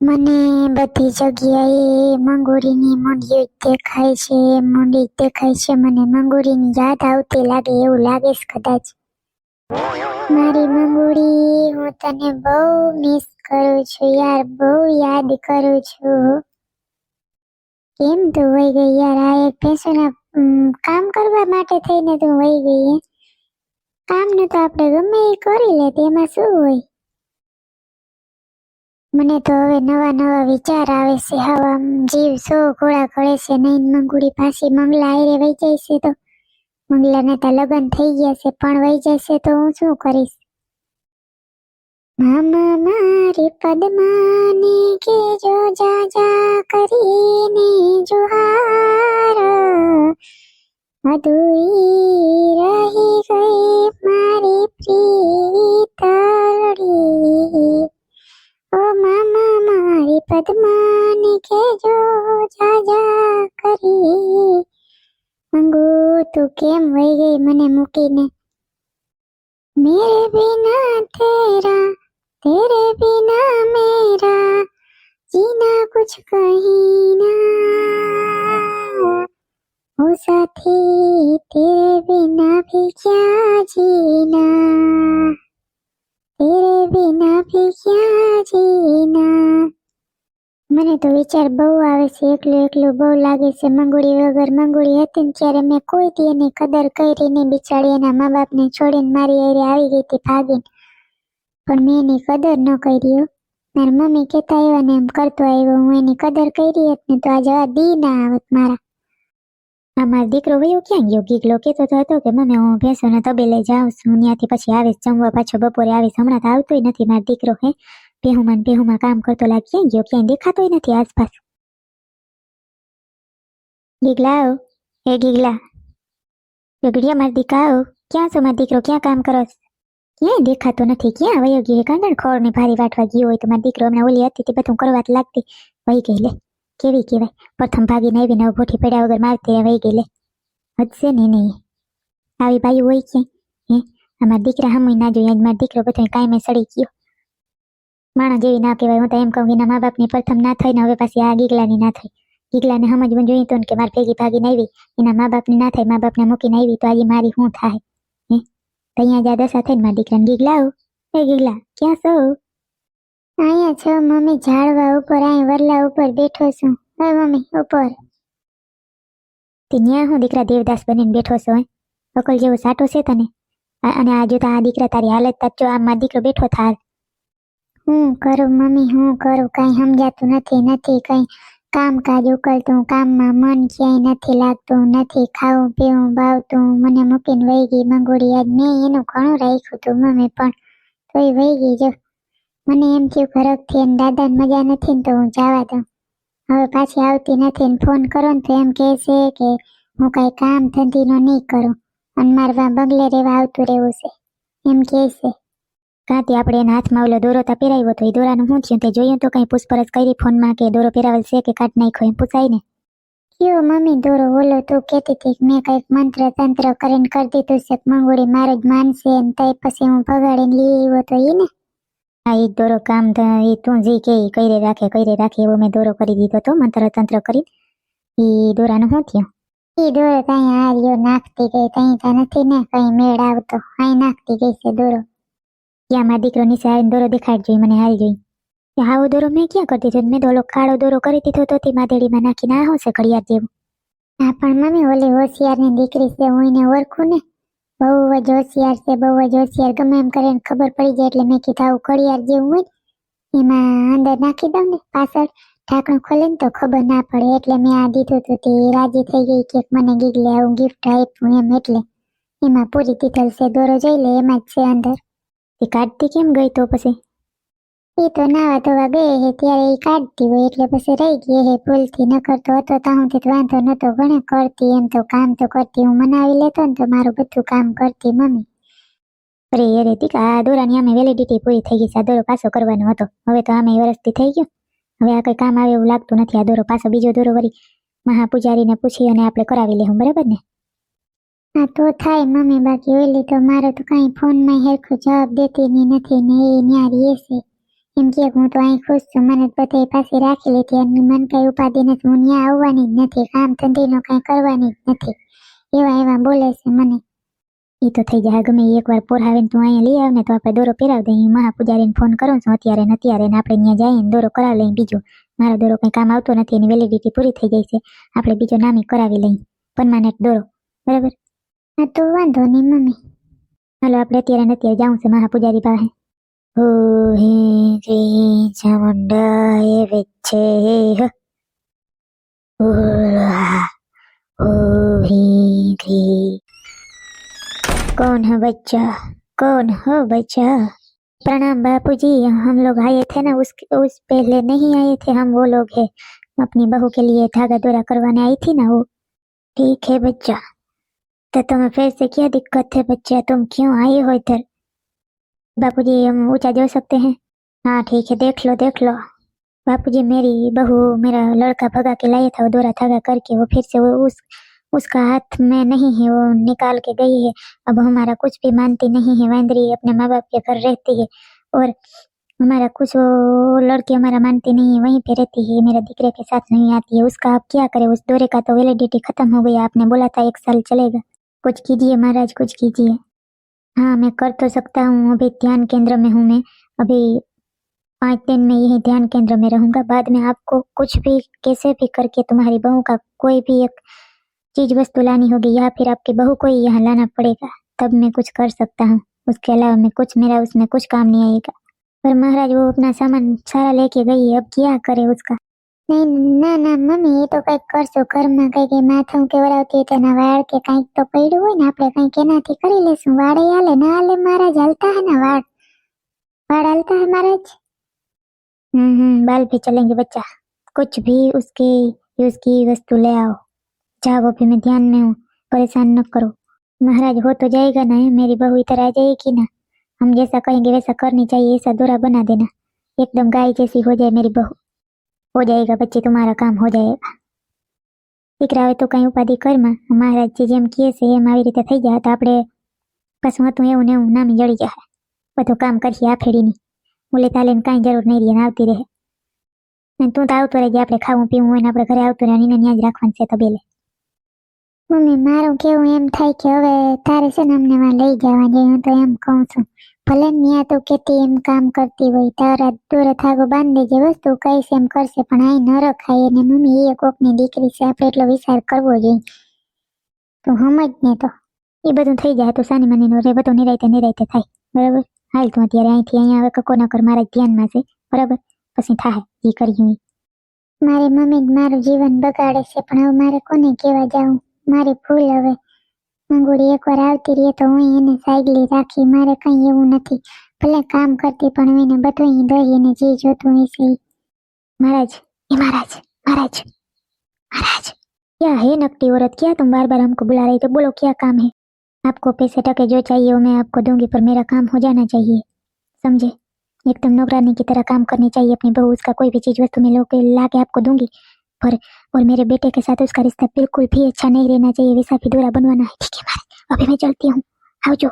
મને બધી જગ્યાએ મંગોરીની મૂંડી દેખાય છે મૂંડી દેખાય છે. મને મંગોરીની યાદ આવતી લાગે એવું લાગે છે કદાચ. મારી મંગોરી હું તને બહુ મિસ કરું છું યાર બહુ યાદ કરું છું. કેમ તું વહી ગઈ યાર? આ એક ઉમ, કામ કરવા માટે થઈને તું વહી ગઈ કામ કામનું તો આપણે ગમે એ કરી લે તેમાં શું હોય? મને તો હવે નવા નવા વિચાર આવે છે. હવા જીવ સો ઘોડા કરે છે. નહીં મંગુડી પાછી મંગલા આયરે વહી જાય તો. મંગલાને તો લગ્ન થઈ ગયા છે, પણ વહી જશે તો હું શું કરીશ? મામા મારી પદ્માને કે જો જા જા કરીને જુહાર. અધૂરી રહી ગઈ પદ્માને કેજો જાજા કરી. મંગુ તું કેમ વહી ગઈ? મને મૂકીને, મેરે બિના તેરા, તેરે બિના મેરા, જીના કુછ કહી ના ઓ સાથી, તેરે બિના ભી ક્યા જીના? તેરે બિના ભી ક્યા જીના? મને તો વિચાર બહુ આવે છે, એકલું એકલું બહુ લાગે છે. મંગુડી વગર મંગુડી હતી ને ત્યારે મેં કોઈ દી એની કદર કરી નહીં. બિચારી એના મા બાપને છોડીને મારી હારે આવી ગઈ હતી ભાગીને. પણ મેં એની કદર ન કરી મારી મમ્મી કહેતા આવ્યા ને એમ કરતો આવ્યો, હું એની કદર કરી હોત ને તો આ જવા દી ના આવત મારા. આ મારો દીકરો વયો ક્યાં ગયો? ગીગલો કહેતો તો હતો કે, મમ્મી, હું ભેંસોને તબેલે જાઉં છું. ત્યાંથી પછી આવીશ જમવા. પાછો બપોરે આવીશ. હમણાં તો આવતોય નથી મારો દીકરો, હે. બેહુમાં ને બેહુમાં કામ કરતો લાગ ક્યાં ગયો ક્યાંય દેખાતોય નથી આસપાસ. ગીગલા આવો એ ગીગલા. ગગડિયા માર દીકા આવો ક્યાં છો માર દીકરો? ક્યાં કામ કરો? ક્યાંય દેખાતો નથી. ક્યાં વયો ગયો કાંદણ ખોળ ને ભારી વાટવા ગયો હોય તો માર દીકરો હમણાં ઓલી હતી, તે બધું કરવા જ લાગતી. વહી ગઈ, લે. કેવી કહેવાય? પ્રથમ ભાગીને આવીને હવે ભોઠી પડ્યા વગર મારતી વહી ગઈ, લે. હજશે ને નહીં. આવી બાઈ હોય ક્યાંય? હે? અમારા દીકરા હમુય ના જોઈએ મારો દીકરો બધો કાંઈ સડી ગયો. માણસ જેવી ના કહેવાય. હું તો એમ કહું કે એના મા બાપની પ્રથમ ના થઈ ને હવે પાછી આ ગીગલાની ના થઈ. ગીગલાને સમજવું જોઈએ તો કે મારે ભેગી ભાગીને આવી. એના મા બાપની ના થાય મા બાપને મૂકીને આવી તો આજે મારી શું થાય? હે? તો અહીંયા જ આ દશા થઈને મારા દીકરાને ગીગલા આવો એ ગીગલા ક્યાં છો? અહીંયા છો મમ્મી. ઝાડવા ઉપર અહીં વરલા ઉપર બેઠો છું. હે મમ્મી ઉપર. તે ન્યા હું દીકરા દેવદાસ બનીને બેઠો છો હે? અકલ જેવો સાટો છે તને? અને આ જોતા આ દીકરા તારી હાલત તાચો આ મારો દીકરો બેઠો થાર હું કરું મમ્મી, હું કરું? કઈ સમજાતું નથી નથી કઈ. કામકાજ ઉકલતું, કામમાં મન ક્યાંય નથી લાગતું, નથી ખાવું, પીવું ભાવતું મને મૂકીને વહી ગઈ મંગોડી આજ. મેં એનું ઘણું રાખ્યું હતું મમ્મી, પણ તોય વહી ગઈ જો. મને એમ થયું ઘરકથી એને દાદાને મજા નથી ને તો હું જવા દઉં. હવે પાછી આવતી નથી ને ફોન કરો ને તો એમ કહે છે કે હું કાંઈ કામ ધંધીનો નહીં કરું. અને મારવા બંગલે રહેવા આવતું રહેવું છે. એમ કહે છે કાંતી આપણે એના હાથમાં ઓલો દોરો તો પહેરાવ્યો તો એ દોરાનું શું થયું? તે જોયું તો કંઈ પૂછપરછ કરી ફોનમાં કે દોરો પહેરાવેલ છે કે કાઢ નાખ્યો એમ પૂછાય ને કયો મમ્મી દોરો? ઓલો તું કહેતી હતી મેં કંઈક મંત્ર તંત્ર કરીને કરી દીધું છે મંગોળી મારો જ માનશે ને તઈ પછી હું ભગાડીને લઈ આવ્યો તો એ ને. હા એ દોરો કામ એ તું જે કે ઈ કરી રાખે કરી રાખે એવો મેં દોરો કરી દીધો તો મંત્ર તંત્ર કરીને. એ દોરાનું શું થયું? એ દોરો ત્યાં હાર્યો નાખતી ગઈ ત્યાં તો નથી ને કઈ મેળ આવતો. અહીં નાખતી ગઈ છે દોરો. ક્યાં મારા દીકરો નીચે દોરો દેખાડ જોઈ, મને હાલ જોઈ. કે આવો દોરો મેં ક્યાં કરી દીધો મેં તો કાળો દોરો કરી દીધો તો તે માધેડીમાં નાખી ના શું ઘડિયાળ જેવું. હા, પણ મમ્મી, ઓલી હોશિયારની દીકરી છે, હું એને ઓળખું ને? બહુ જ હોશિયાર છે, બહુ જ હોશિયાર. ગમે એમ કરીને ખબર પડી જાય એટલે મેં કીધું આવું ઘડિયાળ જેવું હોય એમાં અંદર નાખી દઉં ને, પાછળ ઢાંકણું ખોલે ને તો ખબર ના પડે. એટલે મેં આ દીધું હતું તે રાજી થઈ ગઈ કે મને ગીગલે આવું ગિફ્ટ આપ્યું એમ એટલે. એમાં પૂરી દીધેલ છે, દોરો જોઈ લે, એમાં જ છે અંદર. એ કાઢતી કેમ ગઈ તો પછી? એ તો નાવા ધોવા ગઈ હે, ત્યારે એ કાઢતી હોય એટલે પછી રહી ગઈ હે. ભૂલથી ન કરતો હતો, તાહુથી તો વાંધો નતો, ઘણે કરતી એમ તો કામ તો કરતી. હું મનાવી લેતો ને તો મારું બધું કામ કરતી મમ્મી. અરે અરે ટીકા આ દોરાની આમે વેલિડિટી પૂરી થઈ ગઈ છે. આ દોરો પાછો કરવાનો હતો. હવે તો આમે વર્ષથી થઈ ગયો. હવે આ કઈ કામ આવે એવું લાગતું નથી. આ દોરો પાછો બીજો દોરો વળી મહાપૂજારીને પૂછી અને આપણે કરાવી લેવું બરાબર ને? હા, તો થાય મમ્મી બાકી ઓલી તો મારો તો કાંઈ ફોનમાં હેરખો જવાબ દેતી ની નથી ને એ ન્યા રહે છે. એમ કે હું તો અહીં ખુશ છું, મને બધા પાસે રાખી લીધી અને મન કઈ ઉપાધિ નથી, હું ત્યાં આવવાની જ નથી, કામ ધંધીનો કાંઈ કરવાની જ નથી. એવા એવા બોલે છે મને. એ તો થઈ જાય ગમે એકવાર પોરાવીને તું અહીંયા લઈ આવ ને તો આપણે દોરો પહેરાવી દઈએ મહાપૂજારીને ફોન કરું છું, અત્યારે ને અત્યારે ને આપણે ત્યાં જઈએ ને દોરો કરાવી લઈએ બીજો. મારો દોરો કંઈ કામ આવતો નથી, એની વેલિડિટી પૂરી થઈ ગઈ છે. આપણે બીજો નામી કરાવી લઈએ પરમાનેન્ટ દોરો, બરાબર? હા તો વાંધો નહીં મમ્મી હાલો આપણે અત્યારે ને અત્યારે જાઉં છે મહાપૂજારી પાસે ઓ હે શ્રી ચામુંડાય વિચ્છે હ ઓલા ओ ही थी कौन है बच्चा कौन है बच्चा प्रणाम बापूजी हम लोग आए थे ना उस उस पहले नहीं आए थे हम वो लोग है अपनी बहू के लिए धागा दौरा करवाने आई थी ना वो ठीक है बच्चा तो तुम्हें फिर से क्या दिक्कत है बच्चा? तुम क्यों आए हो इधर? बापूजी, हम ऊँचा जो सकते हैं। हाँ ठीक है, देख लो देख लो। बापूजी, मेरी बहू मेरा लड़का भगा के लाया था, वो दौरा धागा करके, वो फिर से वो उस, उसका हाथ में नहीं है, वो निकाल के गई है। अब हमारा कुछ भी मानती नहीं है, वैंद्री अपने माँ बाप के घर रहती है। और हमारा कुछ वो लड़की हमारा मानती नहीं है, वहीं पे रहती है, मेरा दिकरे के साथ नहीं आती है। उसका आप क्या करें? उस दौरे का तो वैलिडिटी खत्म हो गया। आपने बोला था एक साल चलेगा। कुछ कीजिए महाराज, कुछ कीजिए। हाँ मैं कर तो सकता हूँ, अभी ध्यान केंद्र में हूँ मैं। अभी पाँच दिन में यही ध्यान केंद्र में रहूँगा। बाद में आपको कुछ भी, कैसे भी करके तुम्हारी बहू का कोई भी एक चीज़ वस्तु लानी होगी, या फिर आपकी बहू को ही यहाँ लाना पड़ेगा, तब मैं कुछ कर सकता हूँ। उसके अलावा मैं कुछ, मेरा उसमें कुछ काम नहीं आएगा। पर महाराज, वो अपना सामान सारा लेके गई अब क्या करे उसका? નહીં ના ના મમ્મી એ તો કંઈક કરશો ઘરમાં કંઈક એ માથું કેવડાવતી હોય તેના વાળ કે કંઈક તો પડ્યું હોય ને આપણે કંઈક એનાથી કરી લેશું વાળે હાલે ના હાલે महाराज हलता है ना वाड़ वाड़ हलता है महाराज हम्म हम्म बाल भी चलेंगे बच्चा कुछ भी उसके यूज की वस्तु ले आओ जाओ अभी मैं ध्यान में हूँ परेशान न करो महाराज हो तो जाएगा ना मेरी बहू इधर आ जाएगी ना हम जैसा कहेंगे वैसा करनी चाहिए ऐसा दोरा बना देना एकदम गाय जैसी हो जाए मेरी बहू हो जाएगा बच्चे तुम्हारा काम हो जाएगा દીકરા હવે તો કઈ ઉપાધિ કરમાં મહારાજજી જેમ કહે છે એમ આવી રીતે થઈ જાય તો આપણે પાછું હતું એવું ને એવું નામી જડી જાય બધું કામ કરીએ આ ફેડીની ઓલે તાલે કાંઈ જરૂર નહીં રહે ને આવતી રહે અને તું તો આવતો રહેજે આપણે ખાવું પીવું હોય ને આપણે ઘરે આવતું રહે એને ત્યાં જ રાખવાનું છે તબેલે મમ્મી મારું કેવું એમ થાય કે હવે તારે છે ને અમને માં લઈ જવાની હું તો એમ કહું છું ભલે મિયા તો કેતી એમ કામ કરતી હોય, તારા દોરે થાગો બાંધી જે વસ્તુ કહીશ એમ કરશે, પણ અહીં ન રખાય અને મમ્મી, એ કોકની દીકરી છે, આપણે એટલો વિચાર કરવો જોઈએ. તું સમજ ને તો. એ બધું થઈ જાય, તો સાની મની રે, બધું નિરાયતે નિરાયતે થાય, બરાબર? હાલ તું અત્યારે અહીંથી અહીંયા હવે કકો ન કર મારા ધ્યાનમાં છે, બરાબર? પછી થાય એ કર્યું મારી મમ્મી જ મારું જીવન બગાડે છે, પણ હવે મારે કોને કહેવા જાઉં? મારી ભૂલ હવે. મંગોડી એકવાર આવતી રહી તો હું એને સાયગલી રાખી મારે કઈ એવું નથી ભલે કામ કરતી પણ હું એને બધું ઈ દઈ એને જે જોતું હોય છે ઈ. महाराज ये महाराज महाराज महाराज क्या है नकटी औरत क्या तुम बार बार हमको बुला रही तो बोलो क्या काम है आपको पैसे टके जो चाहिए वो मैं आपको दूंगी पर मेरा काम हो जाना चाहिए समझे एकदम नौकरानी की तरह काम करनी चाहिए अपनी बहू उसका कोई भी चीज वस्तु मैं लो के ला के आपको दूंगी पर और मेरे बेटे के साथ उसका रिश्ता बिल्कुल भी अच्छा नहीं रहना चाहिए वैसा भी दूरा बनवाना है ठीक है महाराज अभी मैं चलती हूँ आओ जो